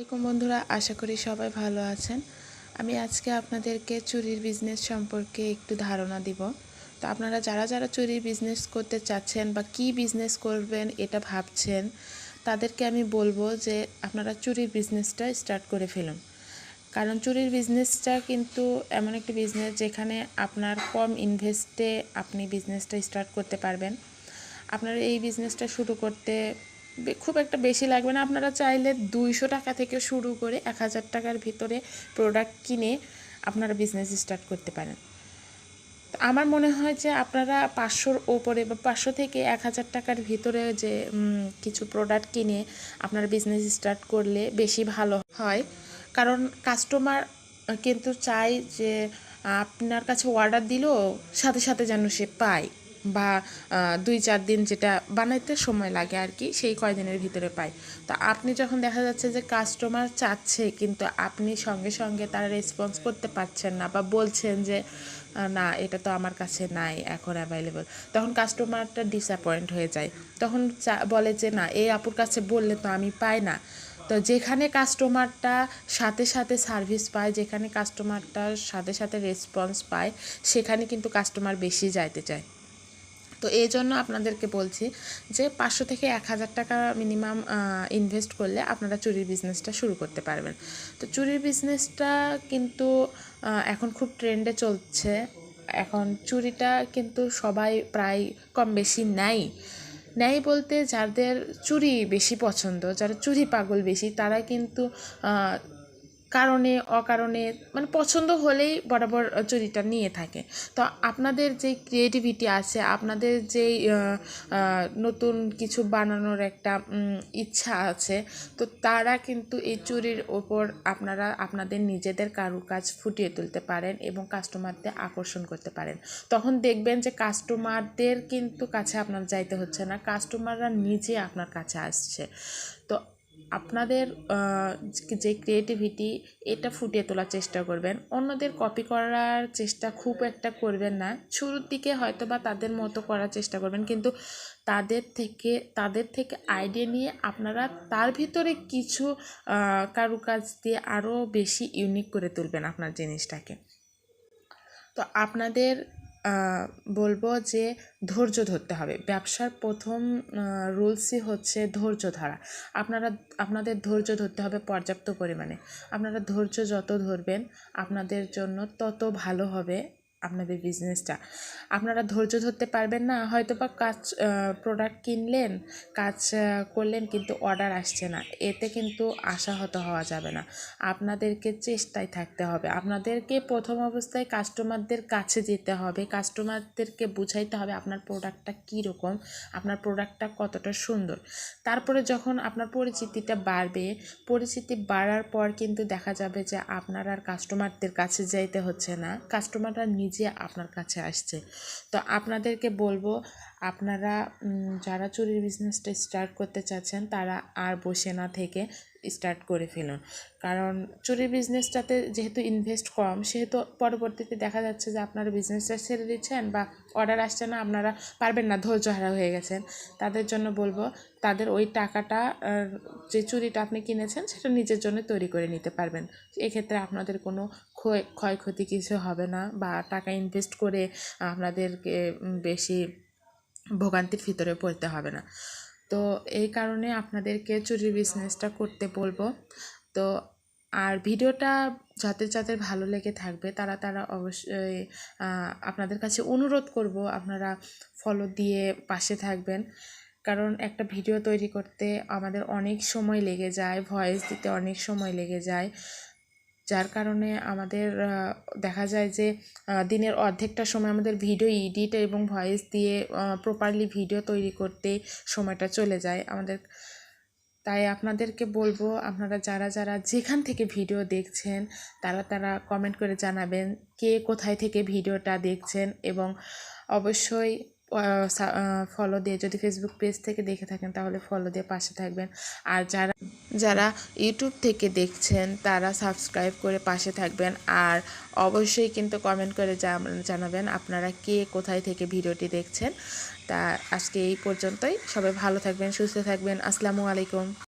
আসসালামাইকুম বন্ধুরা, আশা করি সবাই ভালো আছেন। আমি আজকে আপনাদেরকে চুরির বিজনেস সম্পর্কে একটু ধারণা দিব। তো আপনারা যারা যারা চুরির বিজনেস করতে চাচ্ছেন বা কি বিজনেস করবেন এটা ভাবছেন, তাদেরকে আমি বলব যে আপনারা চুরির বিজনেসটা স্টার্ট করে ফেলুন। কারণ চুরির বিজনেসটা কিন্তু এমন একটি বিজনেস যেখানে আপনার কম ইনভেস্টে আপনি বিজনেসটা স্টার্ট করতে পারবেন। আপনার এই বিজনেসটা শুরু করতে খুব একটা বেশি লাগবে না। আপনারা চাইলে দুইশো টাকা থেকে শুরু করে এক হাজার টাকার ভিতরে প্রোডাক্ট কিনে আপনারা বিজনেস স্টার্ট করতে পারেন। আমার মনে হয় যে আপনারা পাঁচশোর ওপরে বা পাঁচশো থেকে এক হাজার টাকার ভিতরে যে কিছু প্রোডাক্ট কিনে আপনারা বিজনেস স্টার্ট করলে বেশি ভালো হয়। কারণ কাস্টমার কিন্তু চাই যে, আপনার কাছে অর্ডার দিলেও সাথে সাথে যেন সে পায়। বা দুই চার দিন যেটা বানাইতে সময় লাগে আর কি সেই কয়দিনের ভিতরে পাই তো আপনি যখন দেখা যাচ্ছে যে কাস্টমার চাচ্ছে, কিন্তু আপনি সঙ্গে সঙ্গে তার রেসপন্স করতে পারছেন না বা বলছেন যে না, এটা তো আমার কাছে নাই, এখন অ্যাভেলেবল তখন কাস্টমারটা ডিসঅ্যাপয়েন্ট হয়ে যায়। তখন বলে যে, না, এই আপুর কাছে বললে তো আমি পাই না। তো যেখানে কাস্টমারটা সাথে সাথে সার্ভিস পায়, যেখানে কাস্টমারটার সাথে সাথে রেসপন্স পায়, সেখানে কিন্তু কাস্টমার বেশি যাইতে চায়। তো এই জন্য আপনাদেরকে বলছি যে পাঁচশো থেকে এক হাজার টাকা মিনিমাম ইনভেস্ট করলে আপনারা চুরির বিজনেসটা শুরু করতে পারবেন। তো চুরির বিজনেসটা কিন্তু এখন খুব ট্রেন্ডে চলছে। এখন চুরিটা কিন্তু সবাই প্রায় কম বেশি নেয়। নেয় বলতে যাদের চুরি বেশি পছন্দ, যারা চুরি পাগল বেশি, তারা কিন্তু কারণে, অকারণে মানে পছন্দ হলেই বরাবর চুরিটা নিয়ে থাকে। তো আপনাদের যে ক্রিয়েটিভিটি আছে, আপনাদের যেই নতুন কিছু বানানোর একটা ইচ্ছা আছে, তো তারা কিন্তু এই চুরির ওপর আপনারা, আপনাদের নিজেদের কারুকাজ ফুটিয়ে তুলতে পারেন এবং কাস্টমারদের আকর্ষণ করতে পারেন। তখন দেখবেন যে কাস্টমারদের কিন্তু কাছে আপনার যাইতে হচ্ছে না, কাস্টমাররা নিজে আপনার কাছে আসছে। তো আপনাদের যে ক্রিয়েটিভিটি এটা ফুটিয়ে তোলার চেষ্টা করবেন। অন্যদের কপি করার চেষ্টা খুব একটা করবেন না। শুরুর দিকে হয়তো বা তাদের মতো করার চেষ্টা করবেন, কিন্তু তাদের থেকে তাদের থেকে আইডিয়া নিয়ে আপনারা তার ভিতরে কিছু কারুকাজ দিয়ে আরও বেশি ইউনিক করে তুলবেন আপনার জিনিসটাকে। তো আপনাদের বলব যে ধৈর্য ধরতে হবে। ব্যবসার প্রথম রুলসই হচ্ছে ধৈর্য ধরা। আপনারা, আপনাদের ধৈর্য ধরতে হবে পর্যাপ্ত পরিমাণে। আপনারা ধৈর্য যত ধরবেন, আপনাদের জন্য তত ভালো হবে আপনাদের বিজনেসটা আপনারা ধৈর্য ধরতে পারবেন না হয়তো বা কাজ প্রোডাক্ট কিনলেন, কাজ করলেন কিন্তু অর্ডার আসছে না। এতে কিন্তু আশাহত হওয়া যাবে না। আপনাদেরকে চেষ্টায় থাকতে হবে। আপনাদেরকে প্রথম অবস্থায় কাস্টমারদের কাছে যেতে হবে। কাস্টমারদেরকে বুঝাইতে হবে আপনার প্রোডাক্টটা কীরকম, আপনার প্রোডাক্টটা কতটা সুন্দর। তারপরে যখন আপনার পরিচিতিটা বাড়বে, পরিচিতি বাড়ার পর কিন্তু দেখা যাবে যে আপনার আর কাস্টমারদের কাছে যাইতে হচ্ছে না। কাস্টমাররা নিজে আপনার কাছে আসছে। তো আপনাদেরকে বলব আপনারা যারা চুরির বিজনেসটা স্টার্ট করতে চাচ্ছেন, তারা আর বসে না থেকে স্টার্ট করে ফেলুন। কারণ চুরির বিজনেসটাতে যেহেতু ইনভেস্ট কম, সেহেতু পরবর্তীতে দেখা যাচ্ছে যে আপনারা বিজনেসটা ছেড়ে দিচ্ছেন বা অর্ডার আসছে না, আপনারা পারবেন না, ধৈর্য হারা হয়ে গেছেন। তাদের জন্য বলব, তাদের ওই টাকাটা যে চুরিটা আপনি কিনেছেন, সেটা নিজের জন্য তৈরি করে নিতে পারবেন। এক্ষেত্রে আপনাদের কোনো ক্ষয়, ক্ষয়ক্ষতি কিছু হবে না বা টাকা ইনভেস্ট করে আপনাদেরকে বেশি ভোগান্তির ভিতরে পড়তে হবে না। তো এই কারণে আপনাদেরকে চুরির বিজনেসটা করতে বলব। তো আর ভিডিওটা যাদের যাদের ভালো লেগে থাকবে, তারা তারা অবশ্যই আপনাদের কাছে অনুরোধ করব আপনারা ফলো দিয়ে পাশে থাকবেন। কারণ একটা ভিডিও তৈরি করতে আমাদের অনেক সময় লেগে যায় ভয়েস দিতে অনেক সময় লেগে যায়। যার কারণে আমাদের দেখা যায় যে দিনের অর্ধেকটা সময় আমাদের ভিডিও এডিট এবং ভয়েস দিয়ে প্রপারলি ভিডিও তৈরি করতে সময়টা চলে যায় আমাদের। তাই আপনাদেরকে বলব, আপনারা যারা যারা যেখান থেকে ভিডিও দেখছেন, তারা তারা কমেন্ট করে জানাবেন কে কোথায় থেকে ভিডিওটা দেখছেন এবং অবশ্যই ফলো দিয়ে যদি ফেসবুক পেজ থেকে দেখে থাকেন তাহলে ফলো দিয়ে পাশে থাকবেন। আর যারা যারা ইউটিউব থেকে দেখছেন, তারা সাবস্ক্রাইব করে পাশে থাকবেন। আর অবশ্যই কিন্তু কমেন্ট করে জানাবেন আপনারা কে কোথায় থেকে ভিডিওটি দেখছেন। তা আজকে এই পর্যন্তই। সবাই ভালো থাকবেন, সুস্থ থাকবেন। আসসালামু আলাইকুম।